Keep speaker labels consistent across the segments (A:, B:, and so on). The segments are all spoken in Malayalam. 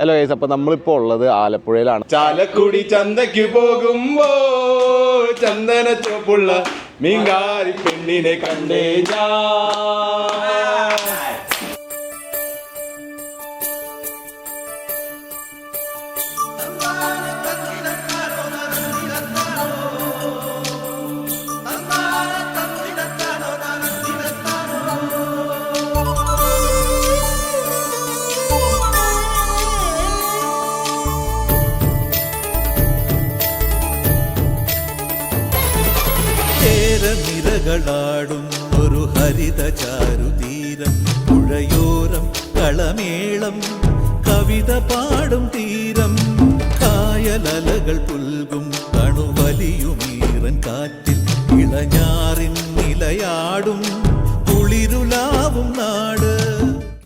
A: ഹലോ ഗൈസ് അപ്പോൾ നമ്മളിപ്പോൾ ഉള്ളത് ആലപ്പുഴയിലാണ്.
B: ചാലക്കുടി ചന്തയ്ക്ക് പോകുമ്പോ ചന്ദന ചോപ്പുള്ള മീങ്കാരി പെണ്ണിനെ കണ്ടേ ഞാൻ.
C: ചേരനിരകളാടും ഒരു ഹരിത ചാരുതീരം പുഴയോരം കളമേളം കവിത പാടും തീരം. കായലലകൾ പുൽകും കണുവലിയുമീറൻ കാറ്റിൽ ഇളഞ്ഞാറിൻ നിലയാടും കുളിരുലാവും നാട്.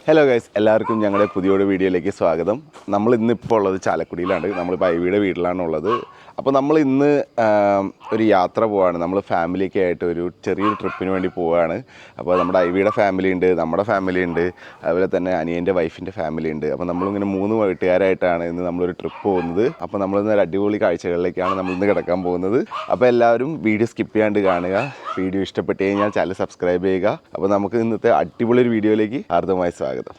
A: ഹലോ ഗൈസ് എല്ലാവർക്കും ഞങ്ങളുടെ പുതിയൊരു വീഡിയോയിലേക്ക് സ്വാഗതം. നമ്മൾ ഇന്നിപ്പോൾ ഉള്ളത് ചാലക്കുടിയിലാണ്. നമ്മളിപ്പോൾ ഐവിയുടെ വീട്ടിലാണ് ഉള്ളത് അപ്പോൾ നമ്മൾ ഇന്ന് ഒരു യാത്ര പോവാണ്. നമ്മൾ ഫാമിലിയൊക്കെ ആയിട്ട് ഒരു ചെറിയൊരു ട്രിപ്പിന് വേണ്ടി പോവുകയാണ് അപ്പോൾ നമ്മുടെ ഐവിയുടെ ഫാമിലി ഉണ്ട് നമ്മുടെ ഫാമിലി ഉണ്ട് അതുപോലെ തന്നെ അനിയന്റെ വൈഫിന്റെ ഫാമിലി ഉണ്ട്. അപ്പോൾ നമ്മളിങ്ങനെ മൂന്ന് വീട്ടുകാരായിട്ടാണ് ഇന്ന് നമ്മളൊരു ട്രിപ്പ് പോകുന്നത്. അപ്പോൾ നമ്മളിന്ന് ഒരു അടിപൊളി കാഴ്ചകളിലേക്കാണ് നമ്മൾ ഇന്ന് കിടക്കാൻ പോകുന്നത്. അപ്പോൾ എല്ലാവരും വീഡിയോ സ്കിപ്പ് ചെയ്യാണ്ട് കാണുക. വീഡിയോ ഇഷ്ടപ്പെട്ട് കഴിഞ്ഞാൽ ചാനൽ സബ്സ്ക്രൈബ് ചെയ്യുക. അപ്പോൾ നമുക്ക് ഇന്നത്തെ അടിപൊളി ഒരു വീഡിയോയിലേക്ക് ഹാർദമായ സ്വാഗതം.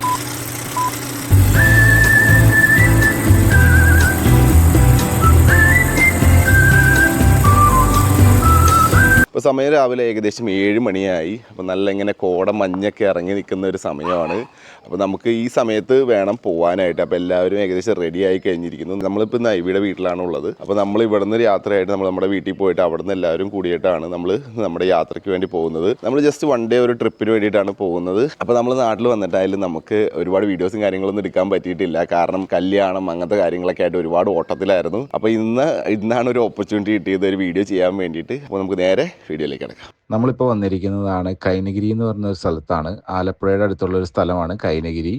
A: ഇപ്പോൾ സമയം രാവിലെ ഏകദേശം ഏഴ് മണിയായി. അപ്പോൾ നല്ല ഇങ്ങനെ കോട മഞ്ഞൊക്കെ ഇറങ്ങി നിൽക്കുന്ന ഒരു സമയമാണ്. അപ്പോൾ നമുക്ക് ഈ സമയത്ത് വേണം പോകാനായിട്ട് അപ്പോൾ എല്ലാവരും ഏകദേശം റെഡി ആയി കഴിഞ്ഞിരിക്കുന്നു. നമ്മളിപ്പോൾ ഇന്ന് ഐവിയുടെ വീട്ടിലാണ് ഉള്ളത്. അപ്പോൾ നമ്മൾ ഇവിടെ നിന്ന് ഒരു യാത്രയായിട്ട് നമ്മൾ നമ്മുടെ വീട്ടിൽ പോയിട്ട് അവിടെ നിന്ന് എല്ലാവരും കൂടിയിട്ടാണ് നമ്മൾ നമ്മുടെ യാത്രയ്ക്ക് വേണ്ടി പോകുന്നത്. നമ്മൾ ജസ്റ്റ് വൺ ഡേ ഒരു ട്രിപ്പിന് വേണ്ടിയിട്ടാണ് പോകുന്നത്. അപ്പോൾ നമ്മൾ നാട്ടിൽ വന്നിട്ടായാലും നമുക്ക് ഒരുപാട് വീഡിയോസും കാര്യങ്ങളൊന്നും എടുക്കാൻ പറ്റിയിട്ടില്ല. കാരണം കല്യാണം അങ്ങനത്തെ കാര്യങ്ങളൊക്കെ ആയിട്ട് ഒരുപാട് ഓട്ടത്തിലായിരുന്നു. അപ്പോൾ ഇന്ന് ഇന്നാണ് ഒരു ഓപ്പർച്യൂണിറ്റി കിട്ടിയത് ഒരു വീഡിയോ ചെയ്യാൻ വേണ്ടിയിട്ട്. അപ്പോൾ നമുക്ക് നേരെ വീഡിയോയിലേക്ക് കിടക്കാം.
D: നമ്മളിപ്പോൾ വന്നിരിക്കുന്നതാണ് കൈനഗിരി എന്ന് പറഞ്ഞ ഒരു സ്ഥലത്താണ്. ആലപ്പുഴയുടെ അടുത്തുള്ള ഒരു സ്ഥലമാണ് കൈനഗിരി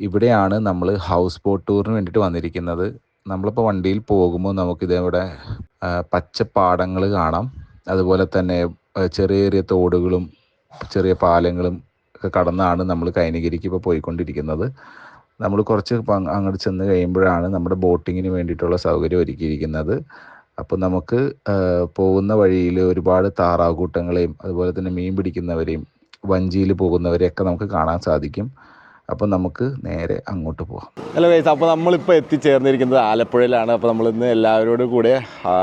D: ഇവിടെയാണ് നമ്മൾ ഹൗസ് ബോട്ട് ടൂറിന് വേണ്ടിയിട്ട് വന്നിരിക്കുന്നത്. നമ്മളിപ്പോൾ വണ്ടിയിൽ പോകുമ്പോൾ നമുക്കിതേവിടെ പച്ചപ്പാടങ്ങൾ കാണാം. അതുപോലെ തന്നെ ചെറിയ ചെറിയ തോടുകളും ചെറിയ പാലങ്ങളും ഒക്കെ കടന്നാണ് നമ്മൾ കൈനഗിരിക്ക് ഇപ്പോൾ പോയിക്കൊണ്ടിരിക്കുന്നത്. നമ്മൾ കുറച്ച് അങ്ങോട്ട് ചെന്ന് കഴിയുമ്പോഴാണ് നമ്മുടെ ബോട്ടിങ്ങിന് വേണ്ടിയിട്ടുള്ള സൗകര്യം ഒരുക്കിയിരിക്കുന്നത്. അപ്പോൾ നമുക്ക് പോകുന്ന വഴിയിൽ ഒരുപാട് താറാകൂട്ടങ്ങളെയും അതുപോലെ തന്നെ മീൻ പിടിക്കുന്നവരെയും വഞ്ചിയിൽ പോകുന്നവരെയൊക്കെ നമുക്ക് കാണാൻ സാധിക്കും. അപ്പോൾ നമുക്ക് നേരെ അങ്ങോട്ട് പോകാം
A: ഹലോ ഗൈസ് അപ്പോൾ നമ്മളിപ്പോൾ എത്തിച്ചേർന്നിരിക്കുന്നത് ആലപ്പുഴയിലാണ്. അപ്പോൾ നമ്മൾ ഇന്ന് എല്ലാവരോടും കൂടെ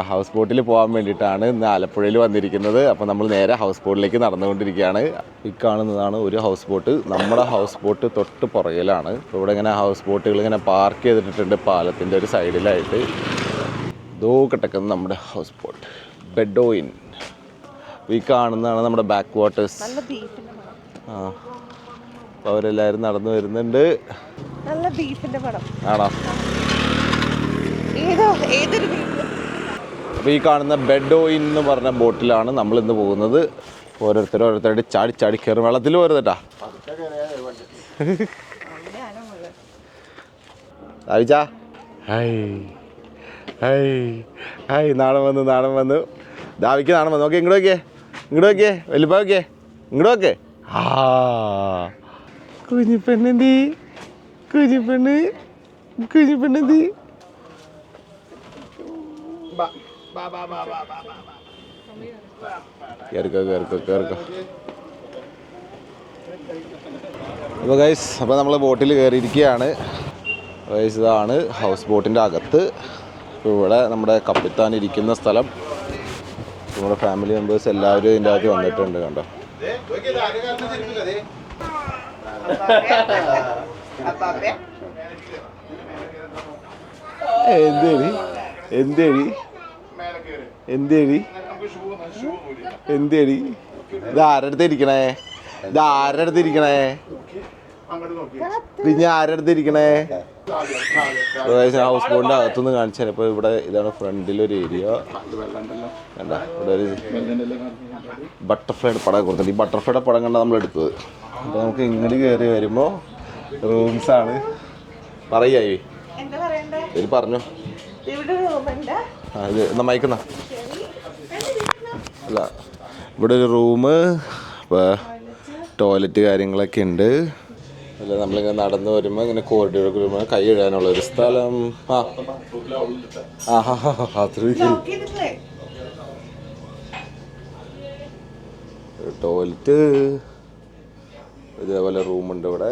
A: ഹൗസ് ബോട്ടിൽ പോകാൻ വേണ്ടിയിട്ടാണ് ഇന്ന് ആലപ്പുഴയിൽ വന്നിരിക്കുന്നത്. അപ്പോൾ നമ്മൾ നേരെ ഹൗസ് ബോട്ടിലേക്ക് നടന്നുകൊണ്ടിരിക്കുകയാണ്. ഈ കാണുന്നതാണ് ഒരു ഹൗസ് ബോട്ട് നമ്മുടെ ഹൗസ് ബോട്ട് തൊട്ട് പുറകിലാണ്. അപ്പോൾ ഇവിടെ ഇങ്ങനെ ഹൗസ് ബോട്ടുകൾ ഇങ്ങനെ പാർക്ക് ചെയ്തിട്ടുണ്ട് പാലത്തിന്റെ ഒരു സൈഡിലായിട്ട് ദോ കിടക്കുന്ന നമ്മുടെ ഹൗസ് ബോട്ട് ബെഡോയിൻ ഈ കാണുന്നതാണ് നമ്മുടെ ബാക്ക് വാട്ടേഴ്സ് ആ. അപ്പോൾ അവരെല്ലാവരും നടന്നു വരുന്നുണ്ട്.
E: നല്ല ബീഫിന്റെ പടം.
A: ആണോ?
E: ഏതോ ഏതൊരു
A: അപ്പോൾ ഈ കാണുന്ന ബെഡോയിൻ എന്ന് പറഞ്ഞ ബോട്ടിലാണ് നമ്മൾ ഇന്ന് പോകുന്നത്. ഓരോരുത്തർ ഓരോരുത്തരുടെ ചാടി ചാടി കയറും വെള്ളത്തിൽ പോരുന്നട്ടാ ആയിച്ചാ ഹൈ. ഹൈ. ഹൈ. നാണം വന്നു നാണം വന്നു. ദാവിക്ക് നാണം വന്നു. നോക്കിയേ ഇങ്ങോട്ട് നോക്കിയേ ഇങ്ങോട്ട് നോക്കിയേ. വലിപ്പ നോക്കിയേ ഇങ്ങോട്ട് നോക്കേ ആ. കുഞ്ഞിപ്പെണ്ണെന്തി? കുഞ്ഞിപ്പെണ്ണ്? കുഞ്ഞിപ്പെണ്ണെന്തി? കയറിക്കോ കയറിക്കോ കയറിക്കോ അപ്പോൾ ഗൈസ് അപ്പോൾ നമ്മൾ ബോട്ടിൽ കയറിയിരിക്കുകയാണ്. ഗൈസ് ഇതാണ് ഹൗസ് ബോട്ടിന്റെ അകത്ത്. ഇവിടെ നമ്മുടെ കപ്പിത്താൻ ഇരിക്കുന്ന സ്ഥലം. നമ്മുടെ ഫാമിലി മെമ്പേഴ്സ് എല്ലാവരും ഇതിന്റെ അകത്ത് വന്നിട്ടുണ്ട് കണ്ടോ? എന്തേരി എന്തേരി എന്തേരി എന്തേടി? ഇത് ആരടുത്ത് അടുത്ത് ഇരിക്കണേ? ഇത് ആരടുത്ത് അടുത്ത് ഇരിക്കണേ? ഇത് ഞാൻ ആരുടെ അടുത്ത് ഇരിക്കണേ ഹൗസ് ബോട്ടിന്റെ അകത്തുനിന്ന് കാണിച്ചാൽ ഇപ്പൊ ഇവിടെ ഇതാണ് ഫ്രണ്ടിൽ ഒരു ഏരിയ കണ്ട? ഇവിടെ ഒരു ബട്ടർഫ്ലൈയുടെ പടം കൊടുത്തിട്ടുണ്ട്. ഈ ബട്ടർഫ്ലൈയുടെ പടം കണ്ടാ നമ്മൾ എടുത്തത് അപ്പോൾ നമുക്ക് ഇങ്ങോട്ട് കയറി വരുമ്പോൾ റൂംസ് ആണ്. പറയായി ഇതിൽ പറഞ്ഞു. ഇത് എന്നാ മയക്കുന്ന അല്ല ഇവിടെ ഒരു റൂം ടോയ്ലറ്റ് കാര്യങ്ങളൊക്കെ ഉണ്ട്. അല്ല നമ്മളിങ്ങനെ നടന്നു വരുമ്പോൾ ഇങ്ങനെ കോറിഡോർ വരുമ്പോൾ കൈ ഇടാനുള്ള ഒരു സ്ഥലം. ആ. ആ ടോയ്ലറ്റ് ഇതേപോലെ റൂമുണ്ട് ഇവിടെ.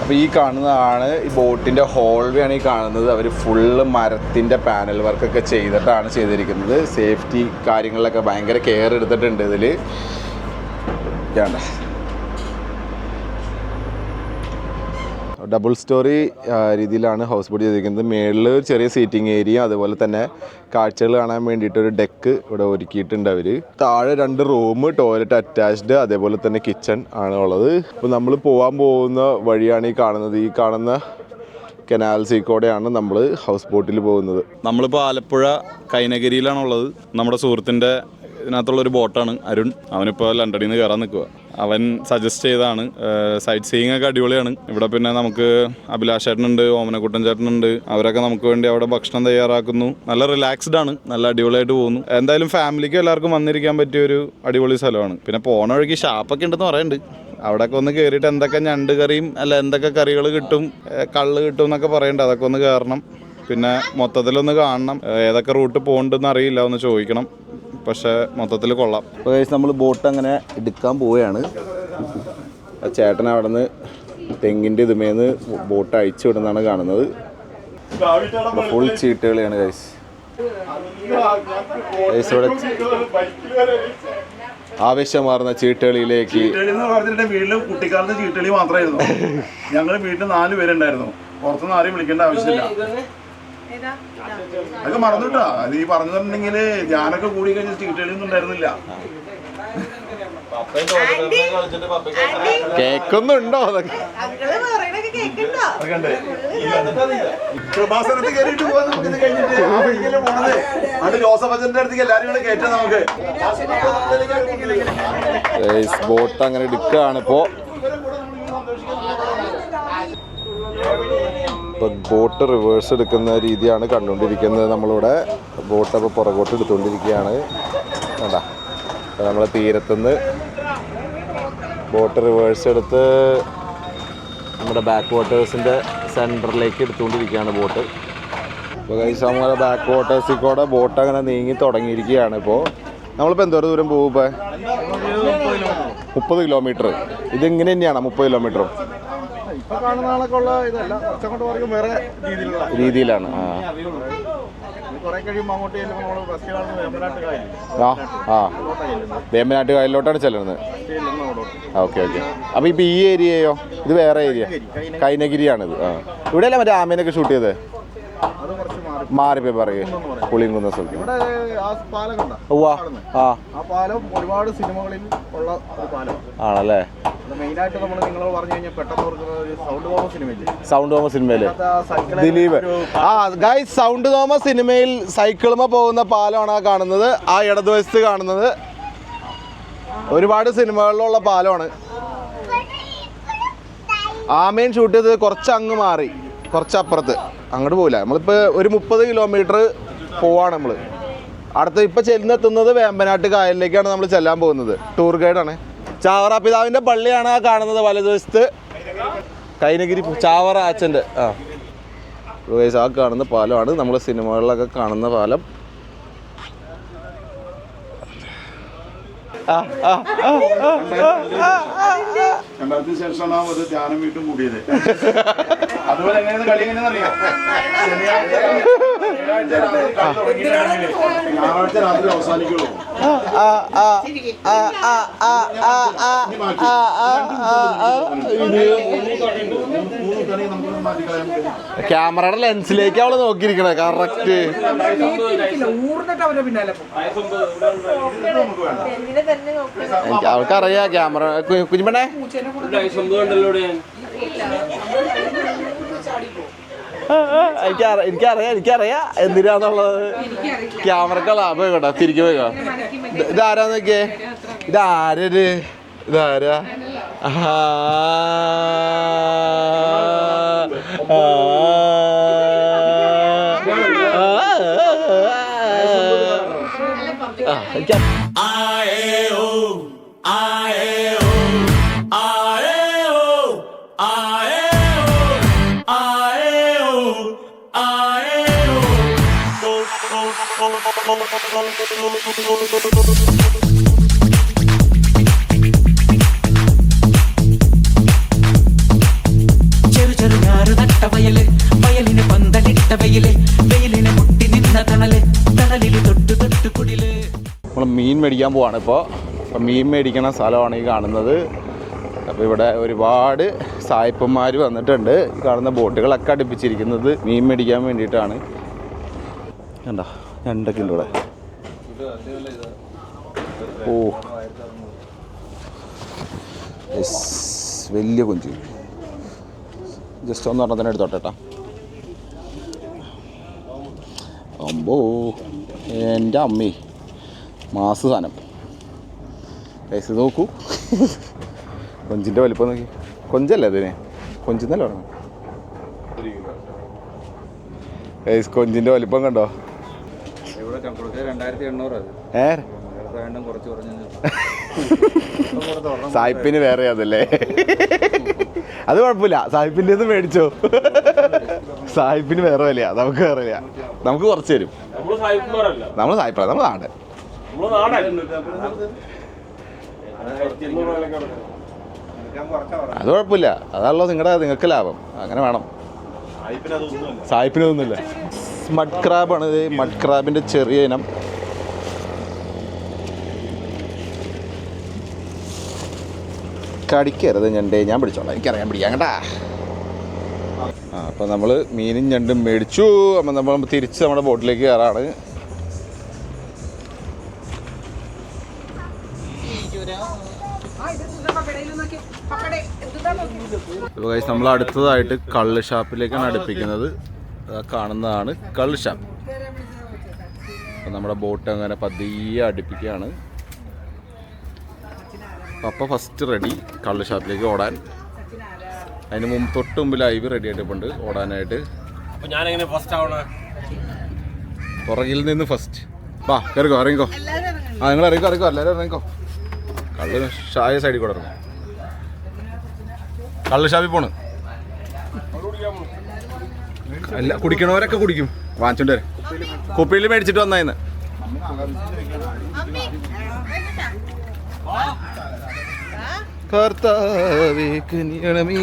A: അപ്പോൾ ഈ കാണുന്നതാണ് ഈ ബോട്ടിന്റെ ഹോൾവേ ആണ് ഈ കാണുന്നത്. അവർ ഫുള്ള് മരത്തിന്റെ പാനൽ വർക്കൊക്കെ ചെയ്തിട്ടാണ് ചെയ്തിരിക്കുന്നത്. സേഫ്റ്റി കാര്യങ്ങളിലൊക്കെ ഭയങ്കര കെയർ എടുത്തിട്ടുണ്ട് ഇതിൽ. വേണ്ട ഡബിൾ സ്റ്റോറി രീതിയിലാണ് ഹൗസ് ബോട്ട് ചെയ്തിരിക്കുന്നത്. മേളിൽ ഒരു ചെറിയ സീറ്റിംഗ് ഏരിയ അതുപോലെ തന്നെ കാഴ്ചകൾ കാണാൻ വേണ്ടിയിട്ട് ഒരു ഡെക്ക് ഇവിടെ ഒരുക്കിയിട്ടുണ്ട് അവർ താഴെ രണ്ട് റൂം ടോയ്ലറ്റ് അറ്റാച്ച്ഡ് അതേപോലെ തന്നെ കിച്ചൺ ആണ് ഉള്ളത്. അപ്പോൾ നമ്മൾ പോകാൻ പോകുന്ന വഴിയാണ് ഈ കാണുന്നത്. ഈ കാണുന്ന കനാൽ സീക്കോടെയാണ് നമ്മൾ ഹൗസ് ബോട്ടിൽ പോകുന്നത്.
B: നമ്മളിപ്പോൾ ആലപ്പുഴ കൈനഗിരിയിലാണുള്ളത്. നമ്മുടെ സുഹൃത്തിന്റെ ഇതിനകത്തുള്ള ഒരു ബോട്ടാണ് അരുൺ. അവനിപ്പോൾ ലണ്ടനിൽ നിന്ന് കയറാൻ നിൽക്കുക അവൻ സജസ്റ്റ് ചെയ്താണ് സൈറ്റ് സീയിങ് ഒക്കെ അടിപൊളിയാണ്. ഇവിടെ പിന്നെ നമുക്ക് അഭിലാഷ് ചേട്ടനുണ്ട് ഓമനക്കുട്ടൻ ചേട്ടനുണ്ട്. അവരൊക്കെ നമുക്ക് വേണ്ടി അവിടെ ഭക്ഷണം തയ്യാറാക്കുന്നു. നല്ല റിലാക്സ്ഡ് ആണ്. നല്ല അടിപൊളിയായിട്ട് പോകുന്നു. എന്തായാലും ഫാമിലിക്ക് എല്ലാവർക്കും വന്നിരിക്കാൻ പറ്റിയ ഒരു അടിപൊളി സ്ഥലമാണ്. പിന്നെ പോണ വഴിക്ക് ഷാപ്പൊക്കെ ഉണ്ടെന്ന് പറയുന്നുണ്ട് അവിടെയൊക്കെ ഒന്ന് കയറിയിട്ട് എന്തൊക്കെ ഞണ്ട് കറിയും അല്ല എന്തൊക്കെ കറികൾ കിട്ടും കള്ള് കിട്ടും എന്നൊക്കെ പറയുന്നുണ്ട് അതൊക്കെ ഒന്ന് കയറണം പിന്നെ മൊത്തത്തിലൊന്ന് കാണണം. ഏതൊക്കെ റൂട്ട് പോകണ്ടെന്ന് അറിയില്ല. ഒന്ന് ചോദിക്കണം. പക്ഷേ മൊത്തത്തിൽ കൊള്ളാം.
A: അപ്പോൾ നമ്മൾ ബോട്ട് അങ്ങനെ എടുക്കാൻ പോവുകയാണ്. ആ ചേട്ടൻ അവിടെ നിന്ന് തെങ്ങിന്റെ ഇതുമേന്ന് ബോട്ട് അഴിച്ചു വിടുന്നതാണ് കാണുന്നത്. ഫുൾ ചീട്ടുകളിയാണ് കൈസ് ഇവിടെ ആവേശമാർന്ന ചീട്ടുകളിയിലേക്ക്
F: വീട്ടിൽ കുട്ടിക്കാലത്ത് ചീട്ടളി മാത്രമായിരുന്നു ഞങ്ങൾ വീട്ടിൽ നാല് പേരുണ്ടായിരുന്നു. പുറത്തുനിന്ന് ആരെയും വിളിക്കേണ്ട ആവശ്യമില്ല. അതൊക്കെ മറന്നിട്ടാ. അത് ഈ പറഞ്ഞിട്ടുണ്ടെങ്കിൽ ഞാനൊക്കെ കൂടി കഴിഞ്ഞ ഒന്നും ഉണ്ടായിരുന്നില്ല.
A: കേക്കൊന്നുണ്ടോ അതൊക്കെ?
E: അങ്കിൾ പറയണൊക്കെ കേക്കണ്ടോ
F: കൃപാസനത്തിൽ കയറിയിട്ട് പോവാൻ നമുക്ക് ഇത് കഴിഞ്ഞിട്ട് പോണത് അത് ജോസഫ് അടുത്തേക്ക് എല്ലാരും കൂടെ കയറ്റാം നമുക്ക്.
A: ബോട്ട് അങ്ങനെ എടുക്കുകയാണ് ഇപ്പോൾ ബോട്ട് റിവേഴ്സ് എടുക്കുന്ന രീതിയാണ് കണ്ടുകൊണ്ടിരിക്കുന്നത്. നമ്മളിവിടെ ബോട്ട് അപ്പോൾ പുറകോട്ട് എടുത്തുകൊണ്ടിരിക്കുകയാണ്. വേണ്ട അപ്പോൾ നമ്മളെ തീരത്തുനിന്ന് ബോട്ട് റിവേഴ്സ് എടുത്ത് നമ്മുടെ ബാക്ക് വാട്ടേഴ്സിന്റെ സെന്ററിലേക്ക് എടുത്തുകൊണ്ടിരിക്കുകയാണ് ബോട്ട് ഇപ്പോൾ കഴിച്ച നമ്മളെ ബാക്ക് വാട്ടേഴ്സിൽ കൂടെ ബോട്ട് അങ്ങനെ നീങ്ങി തുടങ്ങിയിരിക്കുകയാണ് ഇപ്പോൾ നമ്മളിപ്പോൾ എന്തോരം ദൂരം പോകും ഇപ്പോൾ മുപ്പത് കിലോമീറ്റർ ഇതിങ്ങനെ തന്നെയാണ് മുപ്പത് കിലോമീറ്ററും
F: ഇപ്പൊ കാണുന്ന ആളൊക്കെ ഉള്ള ഇതല്ല. പറയും വേറെ രീതിയിലുള്ള
A: രീതിയിലാണ് ആ.
F: കുറെ കഴിയുമ്പോൾ അങ്ങോട്ട് ചെല്ലുമ്പോൾ നമ്മൾ വേമ്പനാട്ട് കായൽ
A: ആ ആ. വേമ്പനാട്ട് കായലിലോട്ടാണ് ചെല്ലുന്നത്. Okay okay. അപ്പോൾ ഇപ്പോൾ ഈ ഏരിയയോ? ഇത് വേറെ ഏരിയ? കൈനഗിരിയാണിത്. ആ. ഇവിടെയല്ലേ മറ്റേ ആമേനൊക്കെ ഷൂട്ട് ചെയ്തത്? മാറിപ്പേ പറയേ. പുളിങ്കുന്ന സ്ഥലത്ത്
F: ഒരുപാട് സിനിമകളിൽ ഉള്ള
A: ആണല്ലേ?
F: സൗണ്ട്
A: തോമസ്
F: സിനിമയിൽ
A: ദിലീപ്. ആ ഗായ് സൗണ്ട് തോമസ് സിനിമയിൽ സൈക്കിളുമ പോകുന്ന പാലമാണ് കാണുന്നത്. ആ ഇടതുവശത്ത് കാണുന്നത്. ഒരുപാട് സിനിമകളിലുള്ള പാലമാണ്. ആമേൻ ഷൂട്ട് ചെയ്തത് കുറച്ച് അങ്ങ് മാറി. കുറച്ച് അപ്പുറത്ത് അങ്ങോട്ട് പോകില്ല നമ്മളിപ്പോൾ ഒരു മുപ്പത് കിലോമീറ്റർ പോവാണ് നമ്മൾ അടുത്ത ഇപ്പോൾ ചെല്ലുന്നെത്തുന്നത് വേമ്പനാട്ട് കായലിലേക്കാണ് നമ്മൾ ചെല്ലാൻ പോകുന്നത്. ടൂർ ഗൈഡാണ് ചാവറ പിതാവിന്റെ പള്ളിയാണ് ആ കാണുന്നത് വലതുവശത്ത്. കൈനഗിരി ചാവറ അച്ഛന്റെ ആ. ഗൈസ് ആ കാണുന്ന പാലമാണ്. നമ്മൾ സിനിമകളിലൊക്കെ കാണുന്ന പാലം.
F: രണ്ടാമത്തിന് ശേഷമാണ് അത് ധ്യാനം വീട്ടും കൂടിയത്. അതുപോലെ എങ്ങനെയാണ് കളി എങ്ങനെയാണെന്ന് രാത്രി അവസാനിക്കുള്ളൂ
A: ക്യാമറയുടെ ലെൻസിലേക്ക് അവൾ നോക്കിയിരിക്കണേ കറക്റ്റ് അവൾക്ക് അറിയാ ക്യാമറ കുഞ്ഞുമണേ എനിക്കറിയാം എനിക്കറിയാം എനിക്കറിയാം. എന്തിനാന്നുള്ളത്? ക്യാമറക്കുള്ള പോയിക്കോട്ടെ കേട്ടോ തിരികെ പോയിക്കോ. ഇത് ഇതാരാ നോക്കിയേ? ഇതാരത് ഇതാരാ. ആ. നമ്മൾ മീൻ മേടിക്കാൻ പോവാണ് ഇപ്പോൾ അപ്പം മീൻ മേടിക്കണ സ്ഥലമാണ് ഈ കാണുന്നത്. അപ്പോൾ ഇവിടെ ഒരുപാട് സായിപ്പന്മാർ വന്നിട്ടുണ്ട്. ഈ കാണുന്ന ബോട്ടുകളൊക്കെ അടുപ്പിച്ചിരിക്കുന്നത് മീൻ മേടിക്കാൻ വേണ്ടിയിട്ടാണ്. കണ്ടോ? ഞണ്ടൊക്കെ ഉണ്ട് ഇവിടെ. ഓ വലിയ കൊഞ്ച്. ജസ്റ്റ് ഒന്ന് പറഞ്ഞ തന്നെ എടുത്തോട്ടെ അമ്പോ. എന്റെ അമ്മി. മാസ സാധനം. പൈസ നോക്കൂ. കൊഞ്ചിന്റെ വലിപ്പം നോക്കി. കൊഞ്ചല്ലേ അതിന്? കൊഞ്ചെന്നല്ലേ പറഞ്ഞു കൊഞ്ചിന്റെ വലിപ്പം കണ്ടോ? ഏ? സായിപ്പിന് വേറെ അതല്ലേ? അത് കുഴപ്പമില്ല. സായിപ്പിന്റെ മേടിച്ചോ. സായിപ്പിന് വേറെ വിലയാ. നമുക്ക് വേറെ വിലയാ. നമുക്ക് കുറച്ച് തരും. നമ്മൾ സായിപ്പള നമ്മൾ നാട് അത് കുഴപ്പമില്ല. അതാണല്ലോ നിങ്ങളുടെ നിങ്ങൾക്ക് ലാഭം. അങ്ങനെ വേണം. സായിപ്പിനൊന്നുമില്ല മഡ് ക്രാബാണ് ഇത്. മഡ് ക്രാബിന്റെ ചെറിയ ഇനം. കടിക്കരുത് ഞണ്ടേ. ഞാൻ പിടിച്ചോളാം. എനിക്കറിയാൻ പിടിക്കാം കേട്ടാ. ആ അപ്പോൾ നമ്മൾ മീനും ഞണ്ടും മേടിച്ചു. അപ്പം നമ്മൾ തിരിച്ച് നമ്മുടെ ബോട്ടിലേക്ക് കയറാണ്. നമ്മൾ അടുത്തതായിട്ട് കള്ള് ഷാപ്പിലേക്കാണ് അടുപ്പിക്കുന്നത്. കാണുന്നതാണ് കള്ള് ഷാപ്പ്. നമ്മുടെ ബോട്ട് അങ്ങനെ പതിയെ അടുപ്പിക്കുകയാണ്. പപ്പ ഫസ്റ്റ് റെഡി കള്ള് ഷാപ്പിലേക്ക് ഓടാൻ. അതിന് മുമ്പ് തൊട്ട് മുമ്പ് ലൈവ് റെഡി ആയിട്ടുണ്ട് ഓടാനായിട്ട്.
G: ഞാനെങ്ങനെ ഫസ്റ്റ് ആവണ?
A: പുറകിൽ നിന്ന് ഫസ്റ്റ് വാ കയറിക്കോ ഇറങ്ങിക്കോ. ആ നിങ്ങൾ ഇറങ്ങിക്കോ ഇറങ്ങിക്കോ എല്ലാവരും ഇറങ്ങിക്കോ. കള്ള് ഷായ സൈഡിൽ കൂടെ ഇറങ്ങും. കള്ള് ഷാപ്പിൽ പോണ്. അല്ല കുടിക്കണവരൊക്കെ കുടിക്കും. വാങ്ങിച്ചോണ്ട് വരാം. കുപ്പിയിൽ മേടിച്ചിട്ട് വന്നായിന്ന് കർത്താവേ കനിയണമേ.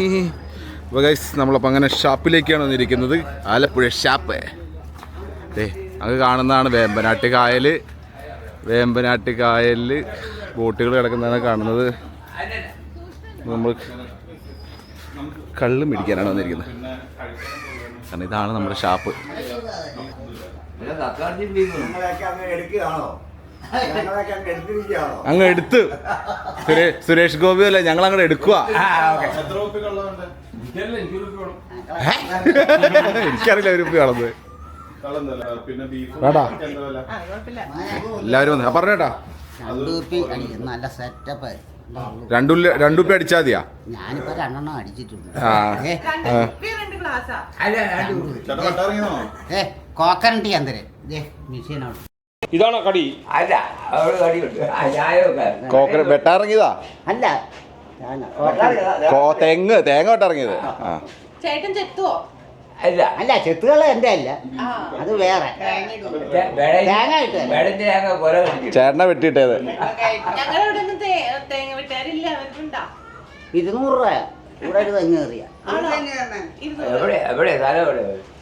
A: അപ്പോൾ ഗൈസ് നമ്മളപ്പോൾ അങ്ങനെ ഷാപ്പിലേക്കാണ് വന്നിരിക്കുന്നത്. ആലപ്പുഴ ഷാപ്പ്. ഏ അത് കാണുന്നതാണ് വേമ്പനാട്ട് കായൽ വേമ്പനാട്ട് കായലിൽ ബോട്ടുകൾ കിടക്കുന്നതാണ് കാണുന്നത്. നമ്മൾ കള്ള് മേടിക്കാനാണ് വന്നിരിക്കുന്നത്. കാരണം ഇതാണ് നമ്മുടെ ഷാപ്പ്. അങ്ങ് എടുത്ത്. സുരേഷ് സുരേഷ് ഗോപി അല്ലേ? ഞങ്ങൾ അങ്ങോട്ട് എടുക്കുക എനിക്കറിയില്ല ഒരു കാണുന്നത്
B: പിന്നെ ബീഫ്
A: വേണ്ടാ.
E: ആ
A: എല്ലാവരും വന്നു? പറഞ്ഞേട്ടാ
H: നല്ല സെറ്റപ്പ്
A: രണ്ടുപ്പി അടിച്ചാൽ മതിയാ?
H: ഞാനിപ്പോ രണ്ടെണ്ണം അടിച്ചിട്ടുണ്ട്. കോക്കനട്ട് ചന്ദ്രൻ ഏ മെഷീനാണ്
G: ഇതാണോ കടി?
H: അല്ല അവൾ കടിയുണ്ട്
A: കോക്കന വെട്ടാറങ്ങിയതാ?
H: അല്ല ഞാനാ.
A: കോ- തെങ്ങ് തേങ്ങ വെട്ടാറങ്ങിയത്. ആ.
E: ചേട്ടൻ ചെത്തുവോ?
H: അല്ല. ചെത്തുകള എന്റെ അല്ല.
E: ആ.
H: അത് വേറെ. തേങ്ങ കിട്ടുക
A: ചേട്ടനെ വെട്ടിയിട്ടേത്.
E: ഞങ്ങളുടെ ഇവിടെ ഒന്നും തേ- തേങ്ങ വിട്ടാരില്ല അവർക്കുണ്ടാ?
H: ഇരുന്നൂറ് രൂപ. ഇവിടെ ഒരു തെങ്ങ് കയറിയ.
E: ആണോ? ഇരുന്നൂറ്. രണ്ട്
A: ചാലക്കുടി.
E: ഇരുന്നൂറ്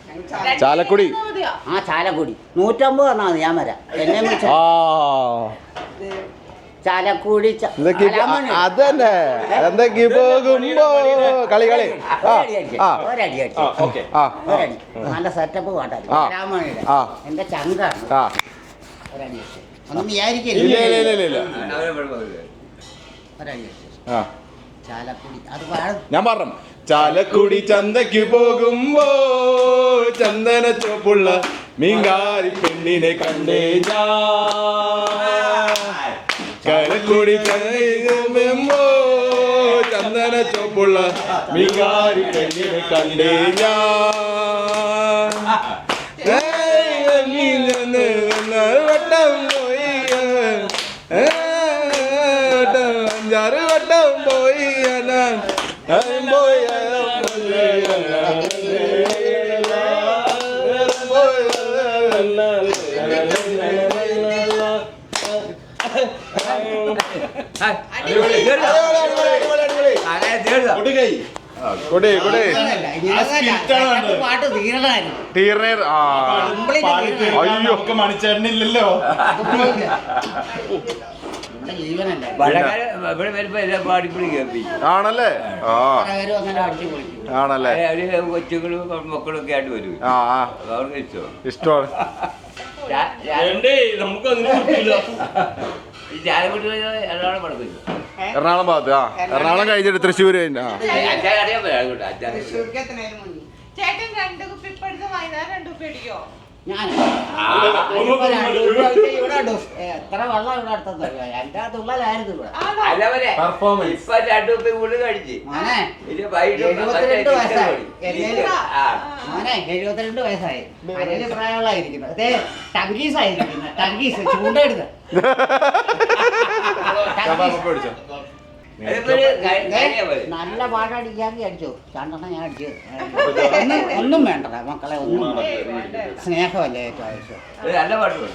E: മതിയോ?
H: ആ ചാലക്കുടി. നൂറ്റമ്പത് തന്നാ മതി ഞാൻ വരാം. എന്നെ വിളിച്ച ചാലക്കുടി.
A: അതന്നെ. എന്തൊക്കെ പോകുമ്പോ കളി കളി.
H: നല്ല സെറ്റപ്പ്. എന്റെ ചങ്കാണ്. ഒന്നും വിചാരിക്കില്ല.
A: ആ.
H: ചാലക്കുടി. അത്
A: ഞാൻ പറഞ്ഞു. ചാലക്കുടി ചന്തയ്ക്ക് പോകുമ്പോ ചന്ദന ചോപ്പുള്ള മീങ്കാരി പെണ്ണിനെ കണ്ടേ കരക്കുടി പോകുമ്പോ ചന്ദന ചോപ്പുള്ള മീങ്കാരി പെണ്ണിനെ കണ്ടേ വട്ടം പോയി അഞ്ചാറ് വട്ടം പോയി പോയി കൊടേ കൊടേ
H: പാട്ട് തീരണമായിരുന്നു
A: ടീർണേ ആ.
H: അയ്യോ.
I: ഒക്കെ മണിച്ചേട്ടനില്ലല്ലോ.
H: ജീവനല്ല?
J: ഇവിടെ വരുമ്പോ എല്ലാം പാടിപ്പൊളി കേൾപ്പിക്കും
A: ആണല്ലേ? ആ. ആണല്ലേ?
J: അവർ കൊച്ചുങ്ങളും മക്കളും ഒക്കെ ആയിട്ട് വരും.
A: ആ
J: അവർക്ക്
A: ഇഷ്ടമാണ്.
G: ഇഷ്ടമാണ്.
J: നമുക്ക് എറണാകുളം
A: ഭാഗത്ത് ആ. എറണാകുളം. കഴിഞ്ഞിട്ട് തൃശ്ശൂർ കഴിഞ്ഞ? ആ
E: ചേട്ടൻ രണ്ട് കുപ്പി ഇപ്പൊ വൈകുന്നേരം രണ്ട് കുപ്പി അടിക്കോ
H: ഞാൻ എത്ര വെള്ളം ഇവിടെ അടുത്തത്? എന്റെ തുള്ളലായിരുന്നു ഇവിടെ.
J: ഇത്
H: എഴുപത്തിരണ്ട് വയസ്സായി. മോനെ എഴുപത്തിരണ്ട് വയസ്സായി. അതിന് പ്രായമുള്ളായിരിക്കുന്നത് അതേ ടങ്കീസ് ആയിരിക്കുന്നത് ടങ്കീസ് ചൂണ്ടെടുത്ത് നല്ല പാട്ടടിക്കാമെങ്കിൽ അടിച്ചു. രണ്ടെണ്ണം ഞാൻ അടിച്ചു. ഒന്നും ഒന്നും വേണ്ട മക്കളെ ഒന്നും സ്നേഹമല്ലേ ഏറ്റവും ആവശ്യം.
J: നിങ്ങളാരും നല്ല പാട്ട്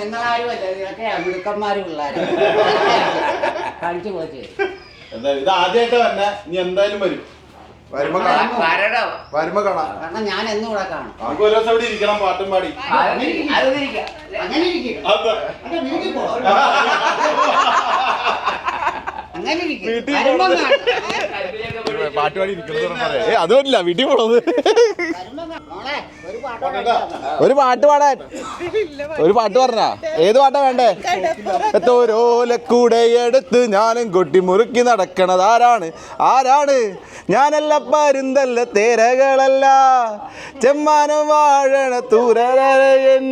H: നിങ്ങളാരുമല്ല ഇതൊക്കെ മിടുക്കന്മാരും പിള്ളേരും. കളിച്ചു
I: പോയി ഇത് ആദ്യമായിട്ട് തന്നെ ഇനി എന്തായാലും വരും.
A: വരുമ്പോ കാണാം.
J: വരണം
A: വരുമ്പോ കാണാം.
H: കാരണം ഞാൻ എന്നും ഇവിടെ കാണും.
I: നമുക്ക് ഒരു ദിവസം ഇവിടെ ഇരിക്കണം പാട്ടും പാടി.
H: അങ്ങനെ ഇരിക്കും.
I: അത്.
H: അല്ല, വീട്ടിൽ പോ. അങ്ങനെ
A: പാട്ട് പാടി ഇരിക്കുന്നത് ഏ അത് പറ്റില്ല വീട്ടിൽ പോണത്.
H: ഒരു
A: പാട്ട് പാടാൻ. ഒരു പാട്ട് പറഞ്ഞാ. ഏത് പാട്ടാ വേണ്ടേ? തോരോലക്കൂടെ എടുത്ത് ഞാനും കൊട്ടി മുറുക്കി നടക്കണത് ആരാണ്? ആരാണ്? ഞാനല്ല പരുന്തല്ല തേരകളല്ല. ചെമ്മാനം വാഴണ തൂരരയൻ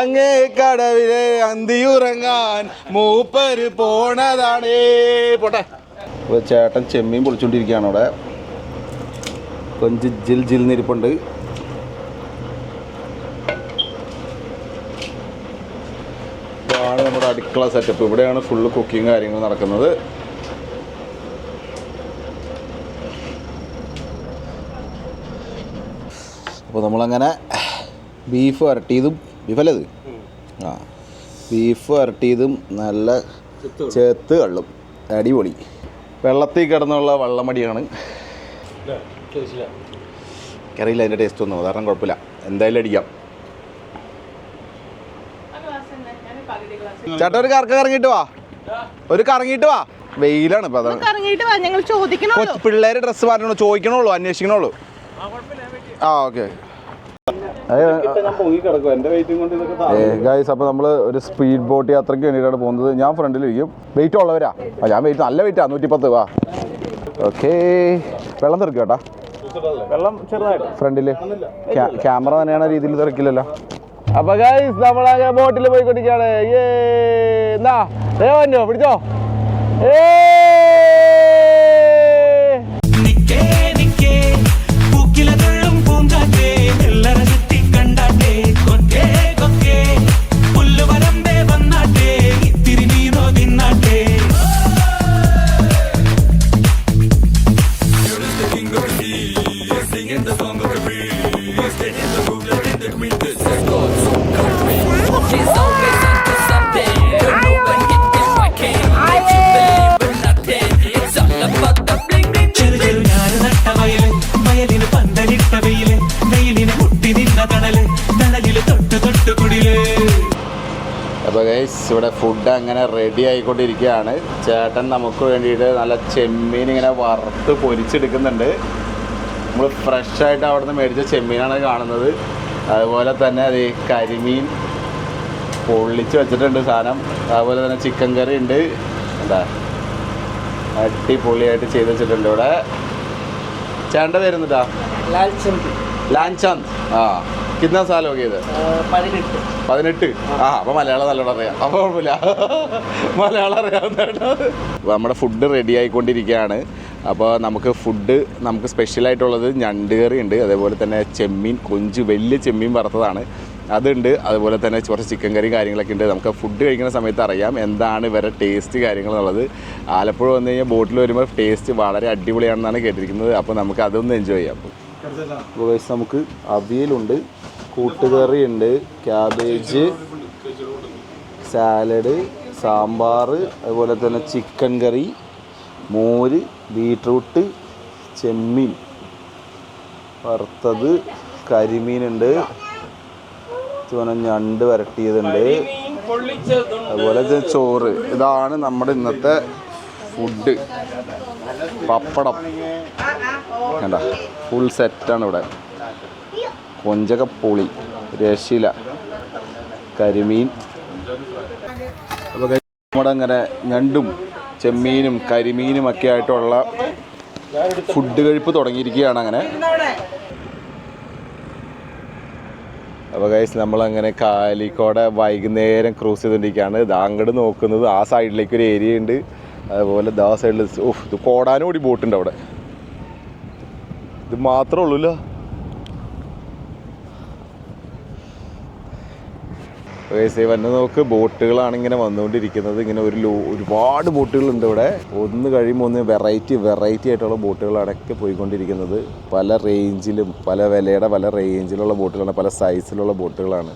A: അങ്ങേ കടവിലെ അന്തിയുറങ്ങാൻ മൂപ്പര് പോണതാണേ. പോട്ടെ. അപ്പോൾ ചേട്ടൻ ചെമ്മീൻ പൊളിച്ചുകൊണ്ടിരിക്കുകയാണ് അവിടെ. കൊഞ്ച് ജിൽ ജിൽ നിരിപ്പുണ്ട്. ഇതാണ് നമ്മുടെ അടുക്കള സെറ്റപ്പ് ഇവിടെയാണ് ഫുള്ള് കുക്കിങ് കാര്യങ്ങൾ നടക്കുന്നത്. അപ്പോൾ നമ്മളങ്ങനെ ബീഫ് വരട്ടിയതും ബീഫല്ലേ ഇത്? ആ ബീഫ് വരട്ടിയതും നല്ല ചേത്ത് കള്ളും. അടിപൊളി. വെള്ളത്തിൽ കിടന്നുള്ള വള്ളമടിയാണ്. കറിയില്ല അതിന്റെ ടേസ്റ്റ് ഒന്നും. കാരണം കുഴപ്പമില്ല. എന്തായാലും അടിക്കാം. ചേട്ടാ ഒരു കറക്കം കറങ്ങിയിട്ട് വാ. ഒരു കറങ്ങിയിട്ട് വാ. വെയിലാണ് ഇപ്പൊ അതാണ്
E: ഇറങ്ങിയിട്ട് വാ. ഞങ്ങൾ ചോദിക്കണോ
A: കൊച്ചു പിള്ളേര് ഡ്രസ്സ് മാറ്റണോ? ചോദിക്കണുള്ളൂ അന്വേഷിക്കണുള്ളൂ ആ ഓക്കെ ഗായ്സ് അപ്പോൾ നമ്മൾ ഒരു സ്പീഡ് ബോട്ട് യാത്രയ്ക്ക് വേണ്ടിയിട്ടാണ് പോകുന്നത്. ഞാൻ ഫ്രണ്ടിൽ ഫ്രണ്ടിലിരിക്കും വെയിറ്റ് ഉള്ളവരാ? ആ ഞാൻ വെയിറ്റ് നല്ല വെയിറ്റാ നൂറ്റി പത്ത് വാ. ഓക്കേ വെള്ളം തീർക്കുക കേട്ടാ? വെള്ളം ചെറുതായിട്ട്. ഫ്രണ്ടിൽ ക്യാമറ തന്നെയാണ് രീതിയിൽ തിരക്കില്ലല്ലോ. അപ്പൊ ഗൈസ് നമ്മളങ്ങനെ ബോട്ടിൽ പോയിക്കൊണ്ടിരിക്കുകയാണ്. ഏ എന്നാ പിടിച്ചോ. ഏ
K: ചെറു ചെറു ഞാറ് നട്ട വയൽ വയലിന് പന്തലിട്ട വെയിൽ വെയിലിന് മുട്ടി നിന്ന തണൽ തണലിൽ തൊട്ട് തൊട്ട് കുടിൽ.
A: അപ്പോൾ ഗൈസ് ഇവിടെ ഫുഡ് അങ്ങനെ റെഡി ആയിക്കൊണ്ടിരിക്കുകയാണ്. ചേട്ടൻ നമുക്ക് വേണ്ടിയിട്ട് നല്ല ചെമ്മീൻ ഇങ്ങനെ വറുത്ത് പൊരിച്ചെടുക്കുന്നുണ്ട്. നമ്മൾ ഫ്രഷായിട്ട് അവിടുന്ന് മേടിച്ച ചെമ്മീനാണ് കാണുന്നത്. അതുപോലെ തന്നെ അത് കരിമീൻ പൊള്ളിച്ച് വെച്ചിട്ടുണ്ട് സാധനം. അതുപോലെ തന്നെ ചിക്കൻ കറി ഉണ്ട്. എന്താ? അടിപൊളിയായിട്ട് ചെയ്ത് വെച്ചിട്ടുണ്ട് ഇവിടെ. ചേണ്ട പേരുന്നിട്ടാ ലാൻചാന്ത് ആ കിന്ന സാലോ ചെയ്ത്
H: പതിനെട്ട്.
A: ആ അപ്പോൾ മലയാളം നല്ലോണം അറിയാം. അപ്പോൾ കുഴപ്പമില്ല. മലയാളം അറിയാവുന്ന നമ്മുടെ ഫുഡ് റെഡി ആയിക്കൊണ്ടിരിക്കുകയാണ്. അപ്പോൾ നമുക്ക് ഫുഡ് നമുക്ക് സ്പെഷ്യലായിട്ടുള്ളത് ഞണ്ട് കറി ഉണ്ട്. അതേപോലെ തന്നെ ചെമ്മീൻ കൊഞ്ച് വലിയ ചെമ്മീൻ വറുത്തതാണ്. അതുണ്ട്. അതുപോലെ തന്നെ കുറച്ച് ചിക്കൻ കറിയും കാര്യങ്ങളൊക്കെ ഉണ്ട്. നമുക്ക് ഫുഡ് കഴിക്കുന്ന സമയത്ത് അറിയാം എന്താണ് ഇവരുടെ ടേസ്റ്റ് കാര്യങ്ങൾ എന്നുള്ളത്. ആലപ്പുഴ വന്നു കഴിഞ്ഞാൽ ബോട്ടിൽ വരുമ്പോൾ ടേസ്റ്റ് വളരെ അടിപൊളിയാണെന്നാണ് കേട്ടിരിക്കുന്നത്. അപ്പോൾ നമുക്ക് അതൊന്ന് എൻജോയ് ചെയ്യാം. അപ്പോൾ നമുക്ക് അവിയലുണ്ട് കൂട്ടുകറി ഉണ്ട് ക്യാബേജ് സാലഡ് സാമ്പാർ അതുപോലെ തന്നെ ചിക്കൻ കറി മോര് ബീട്രൂട്ട് ചെമ്മീൻ വറുത്തത് കരിമീനുണ്ട്. ചുവന്ന ഞണ്ട് വരട്ടിയതുണ്ട്. അതുപോലെ ചോറ്. ഇതാണ് നമ്മുടെ ഇന്നത്തെ ഫുഡ്. പപ്പടം. കണ്ട? ഫുൾ സെറ്റാണ് ഇവിടെ. കൊഞ്ചക പൊളി രശില കരിമീൻ. അപ്പോൾ നമ്മുടെ അങ്ങനെ ഞണ്ടും ചെമ്മീനും കരിമീനും ഒക്കെ ആയിട്ടുള്ള ഫുഡ് കഴിപ്പ് തുടങ്ങിയിരിക്കുകയാണ് അങ്ങനെ. അപ്പോൾ ഗൈസ് നമ്മളങ്ങനെ കാലിക്കോടെ വൈകുന്നേരം ക്രൂസ് ചെയ്തുകൊണ്ടിരിക്കുകയാണ് ഇത് അങ്ങോട്ട് നോക്കുന്നത്. ആ സൈഡിലേക്ക് ഒരു ഏരിയ ഉണ്ട്. അതുപോലെ ദാ സൈഡിൽ ഓഫ് ഇത് കോടാനോടി ബോട്ടുണ്ട് അവിടെ. ഇത് മാത്രമേ ഉള്ളൂല്ലോ വന്ന് നോക്ക് ബോട്ടുകളാണ് ഇങ്ങനെ വന്നുകൊണ്ടിരിക്കുന്നത്. ഇങ്ങനെ ഒരു ലോ ഒരുപാട് ബോട്ടുകളുണ്ട് ഇവിടെ. ഒന്ന് കഴിയുമ്പോൾ ഒന്ന് വെറൈറ്റി വെറൈറ്റി ആയിട്ടുള്ള ബോട്ടുകളാണ് അടക്കി പോയിക്കൊണ്ടിരിക്കുന്നത്. പല റേഞ്ചിലും പല വിലയുടെ പല റേഞ്ചിലുള്ള ബോട്ടുകളാണ് പല സൈസിലുള്ള ബോട്ടുകളാണ്.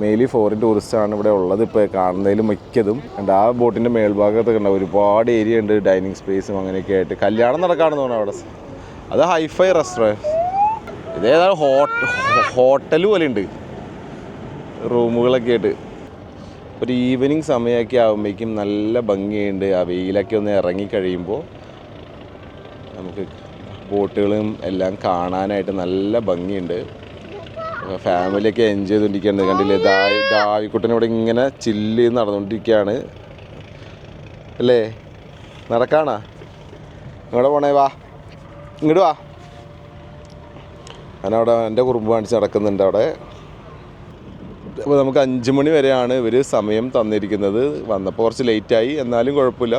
A: മെയിൻലി ഫോറിൻ ടൂറിസ്റ്റാണ് ഇവിടെ ഉള്ളത് ഇപ്പോൾ കാണുന്നതിൽ മിക്കതും. ഉണ്ട് ആ ബോട്ടിന്റെ മേൽഭാഗത്തൊക്കെ ഉണ്ടാവും ഒരുപാട് ഏരിയ ഉണ്ട് ഡൈനിങ് സ്പേസും അങ്ങനെയൊക്കെ ആയിട്ട്. കല്യാണം നടക്കാണെന്ന് തോന്നുന്നു അവിടെ. അത് ഹൈഫൈ റെസ്റ്റോറന്റ് ഇതേതാണ് ഹോട്ട ഹോട്ടൽ പോലെ ഉണ്ട്. റൂമുകളൊക്കെ ആയിട്ട്. ഒരു ഈവനിങ് സമയമൊക്കെ ആകുമ്പോഴേക്കും നല്ല ഭംഗിയുണ്ട്. ആ വെയിലൊക്കെ ഒന്ന് ഇറങ്ങി കഴിയുമ്പോൾ നമുക്ക് ബോട്ടുകളും എല്ലാം കാണാനായിട്ട് നല്ല ഭംഗിയുണ്ട്. ഫാമിലിയൊക്കെ എൻജോയ് ചെയ്തുകൊണ്ടിരിക്കുകയാണ് കണ്ടില്ലേ? ദാവി ദാവിക്കുട്ടൻ ഇവിടെ ഇങ്ങനെ ചില്ല് നടന്നുകൊണ്ടിരിക്കുകയാണ് അല്ലേ? നടക്കാണാ? ഇങ്ങോട്ട് പോണേ വാ. ഇങ്ങോട്ട് വാ. ഞാനവിടെ എന്റെ കുറുമ്പ് കാണിച്ച് നടക്കുന്നുണ്ട് അവിടെ. അപ്പോൾ നമുക്ക് അഞ്ച് മണി വരെയാണ് ഇവർ സമയം തന്നിരിക്കുന്നത്. വന്നപ്പോൾ കുറച്ച് ലേറ്റായി എന്നാലും കുഴപ്പമില്ല.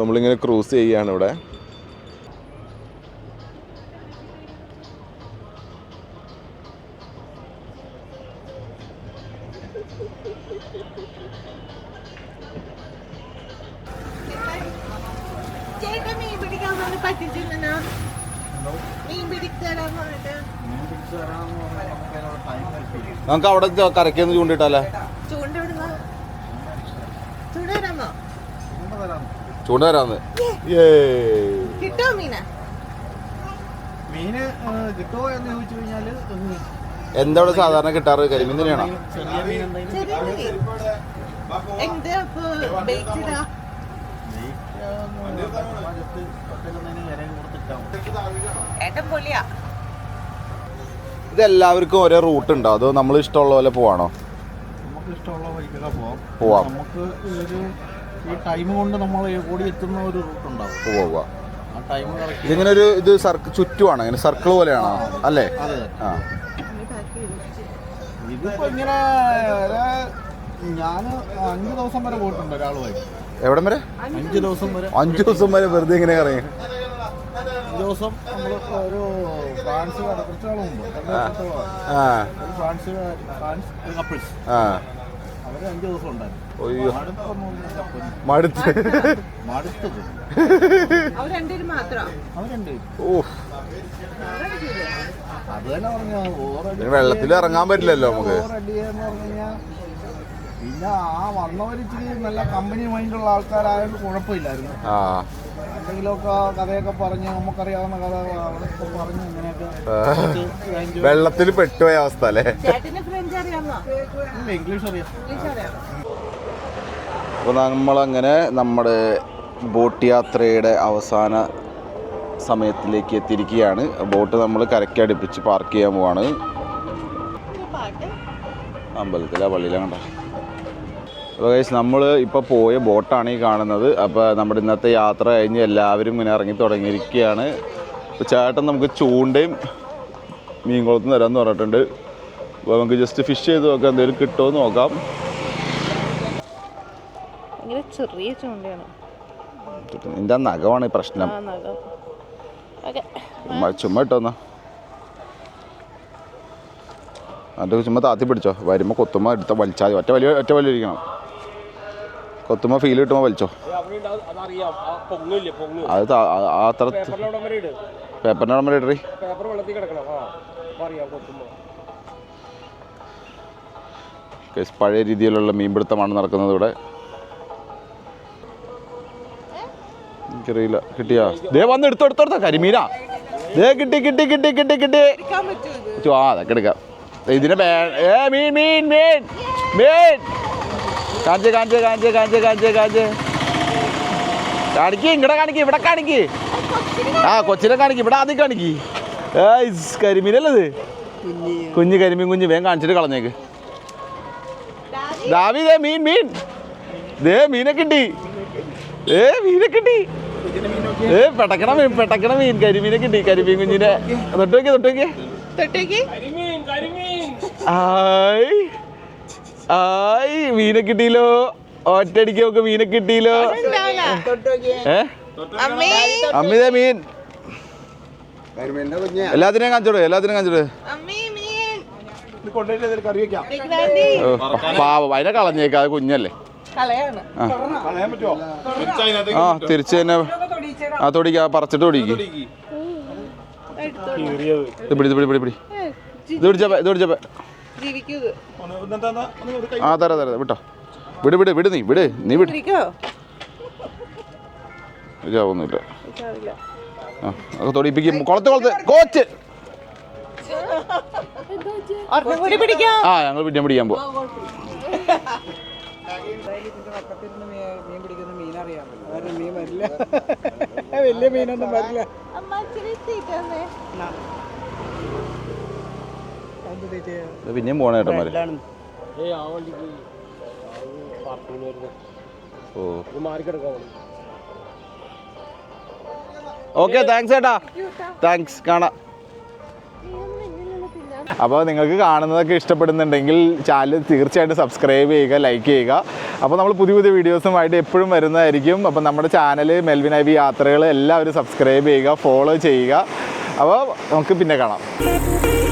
A: നമ്മളിങ്ങനെ ക്രൂസ് ചെയ്യുകയാണ് ഇവിടെ. നമുക്ക് അവിടെ കരയ്ക്കൊന്ന് ചൂണ്ടിട്ടാലേ?
E: ചൂണ്ട വിടുന്ന ചൂണ്ട വരാമോ
A: ചൂണ്ട തരാന്ന്
E: കിട്ടോ മീന?
I: മീന് കിട്ടോ എന്ന് ചോദിച്ചു കഴിഞ്ഞാൽ
A: എന്താ ഇവിടെ സാധാരണ കിട്ടാറ്? കരിമീൻ തന്നെയാണോ?
I: ചെറിയ മീൻ
A: ഇത് എല്ലാവർക്കും ഒരേ റൂട്ട് ഉണ്ടോ? അതോ നമ്മൾ ഇഷ്ടമുള്ള പോലെ പോവാണോ?
I: നമുക്ക് ഇഷ്ടമുള്ള വഴിക്കൊക്കെ പോവാം.
A: പോവാം.
I: നമുക്ക് ഒരു ഈ ടൈം കൊണ്ട് നമ്മൾ ഓടി എത്തുന്ന ഒരു റൂട്ട് ഉണ്ടാവും.
A: പോവാ
I: ആ ടൈം
A: ഇതിങ്ങനെ ഒരു ഇത് സർക്കിൾ ചുറ്റുവാണ് ഇങ്ങനെ സർക്കിൾ പോലെയാണോ? അല്ലേ?
I: അതെ.
A: ആ.
I: ഇതിപ്പോ ഇങ്ങനെ ഞാൻ അഞ്ച് ദിവസം വരെ പോയിട്ടുണ്ട് ഒരാളുമായി.
A: എവിടം വരെ?
I: അഞ്ച് ദിവസം വരെ.
A: അഞ്ചു ദിവസം വരെ വെറുതെ ഇങ്ങനെ കറങ്ങി.
I: ദിവസം നമ്മൾ ഒരു ഫ്രാൻസ് കുറച്ച് നാൾ മുമ്പ് ഫ്രാൻസ് ഫ്രാൻസ് കപ്പിൾസ്
A: ആ.
I: അവർ അഞ്ച് ദിവസം ഉണ്ടായിരുന്നു. മടുപ്പൊന്നുമില്ല
A: മടുത്ത്
I: മടുത്തത്
A: വെള്ളത്തിൽ ഇറങ്ങാൻ പറ്റില്ലല്ലോ നമുക്ക്.
I: എന്ന് പറഞ്ഞു പിന്നെ ആ വന്നവർ ഇച്ചിരി നല്ല കമ്പനി മൈൻഡുള്ള ആൾക്കാരായതുകൊണ്ട് കുഴപ്പമില്ലായിരുന്നു.
A: ആ.
I: എന്തെങ്കിലുമൊക്കെ കഥയൊക്കെ പറഞ്ഞ് നമുക്കറിയാവുന്ന കഥ അവിടെയൊക്കെ പറഞ്ഞ് ഇങ്ങനെയൊക്കെ
A: വെള്ളത്തിൽ പെട്ടുപോയ അവസ്ഥ അല്ലേ?
E: ചേട്ടന് ഫ്രഞ്ച് അറിയാമോ
I: ഇംഗ്ലീഷ് അറിയാം.
A: അപ്പോൾ നമ്മളങ്ങനെ നമ്മുടെ ബോട്ട് യാത്രയുടെ അവസാന സമയത്തിലേക്ക് എത്തിയിരിക്കുകയാണ്. ബോട്ട് നമ്മൾ കരക്കടുപ്പിച്ച് പാർക്ക് ചെയ്യാൻ പോവാണ്. അമ്പലത്തിലെ പള്ളിയിലാണ് കണ്ട അപ്പോൾ ഗൈസ് നമ്മൾ ഇപ്പോൾ പോയ ബോട്ടാണ് ഈ കാണുന്നത്. അപ്പോൾ നമ്മുടെ ഇന്നത്തെ യാത്ര കഴിഞ്ഞ് എല്ലാവരും ഇങ്ങനെ ഇറങ്ങി തുടങ്ങിയിരിക്കുകയാണ്. അപ്പോൾ ചേട്ടൻ നമുക്ക് ചൂണ്ടയും മീൻ മീൻകുളത്തും തരാമെന്ന് പറഞ്ഞിട്ടുണ്ട്. അപ്പോൾ നമുക്ക് ജസ്റ്റ് ഫിഷ് ചെയ്ത് നോക്കാം എന്തെങ്കിലും കിട്ടുമോ എന്ന് നോക്കാം.
E: ചെറിയ ചൂണ്ടയാണ്.
A: നിന്റെ നഖമാണ് പ്രശ്നം. ചുമ്മാ ഇട്ടോന്നാ എന്നിട്ട് ചുമ്മാ താത്തി പിടിച്ചോ. വരുമ്പോൾ കൊത്തുമ്പോൾ എടുത്ത വലിച്ചാൽ ഒറ്റ വലിയ ഒറ്റ വലിയ ഇരിക്കണം. കൊത്തുമ്പോ ഫീൽ കിട്ടുമ്പോ വലിച്ചോ. അത് അത്ര പേപ്പറിന്റെ ഉടമ്പ ഇടറി പഴയ രീതിയിലുള്ള മീൻപിടുത്തമാണ് നടക്കുന്നത് ഇവിടെ. എനിക്കറിയില്ല. കിട്ടിയാ? ദേ വന്ന് എടുത്തു എടുത്തോ കരിമീനാ. ദേ കിട്ടി കിട്ടി കിട്ടി കിട്ടി കിട്ടി. ആ അതൊക്കെ എടുക്കാം. ഇതിനെ ഏ മീൻ മീൻ മീൻ. മീൻ. കാഞ്ച് കാണിച്ച് കാണിച്ച് കാണിച്ച് കാണിച്ച് കാണിച്ച്. കാണിക്ക് ഇങ്ങടെ കാണിക്ക് ഇവിടെ കാണിക്ക്. ആ കൊച്ചിനെ കാണിക്ക് ഇവിടെ ആദ്യം കാണിക്ക്. ഇത് കുഞ്ഞ് കരിമീൻ കുഞ്ഞ് വേഗം കാണിച്ചിട്ട് കളഞ്ഞേക്ക്. ദാവി ദേ മീൻ മീൻ. ദേ മീനെ കിട്ടി ഏ മീനെ കിട്ടി ഏ പെട്ടക്കണ മീൻ പെട്ടക്കണ മീൻ. കരിമീനെ കിട്ടി കരിമീൻ കുഞ്ഞിനെ. തൊട്ട് നോക്കിയേ തൊട്ട് നോക്കിയേ.
G: കരിമീൻ കരിമീൻ
A: ആയ്. ആയ് മീനെ കിട്ടിയില്ലോ. ഒറ്റയടിക്ക് നമുക്ക് മീനെ കിട്ടിയില്ലോ.
E: അമ്മിത
A: ഏ?
E: അമ്മേ.
A: അമ്മിതേ മീൻ. എല്ലാത്തിനെയും കാണിച്ചോട് എല്ലാത്തിനെയും കാണിച്ചോട്. പാവം. അതിനെ കളഞ്ഞേക്കാ അത് കുഞ്ഞല്ലേ. ആ. തിരിച്ച് തന്നെ ആ തൊടിക്ക പറിച്ചിട്ട് തൊടിക്ക്. ഇത് പിടി ഇത് പിടി പിടി പിടി. ഇത് പിടിച്ചപ്പ ഇത് പിടിച്ചപ്പ ആ തരാ തരാ വിട്ടോ. വിട് വിട് വിട് നീ വിട് നീ വിട്. ഇതാവൊന്നുമില്ല ആ അത് തൊടിപ്പിക്കും കുളത്ത് കുളത്ത്. കോച്ച്. ആ ഞങ്ങൾ പിന്നെ പിടിക്കാൻ പോവാം.
H: മീൻ പിടിക്കുന്ന മീൻ അറിയാമല്ലോ വേറെ മീൻ വരില്ല വലിയ മീനൊന്നും വരില്ല
A: പിന്നെയും പോണ ഓ. ഓക്കെ താങ്ക്സ് ഏട്ടാ. താങ്ക്സ് കാണാം. അപ്പോൾ നിങ്ങൾക്ക് കാണുന്നതൊക്കെ ഇഷ്ടപ്പെടുന്നുണ്ടെങ്കിൽ ചാനൽ തീർച്ചയായിട്ടും സബ്സ്ക്രൈബ് ചെയ്യുക ലൈക്ക് ചെയ്യുക. അപ്പോൾ നമ്മൾ പുതിയ പുതിയ വീഡിയോസുമായിട്ട് എപ്പോഴും വരുന്നതായിരിക്കും. അപ്പോൾ നമ്മുടെ ചാനൽ മെൽവിൻ ഐ വി യാത്രകൾ എല്ലാവരും സബ്സ്ക്രൈബ് ചെയ്യുക ഫോളോ ചെയ്യുക. അപ്പോൾ നമുക്ക് പിന്നെ കാണാം.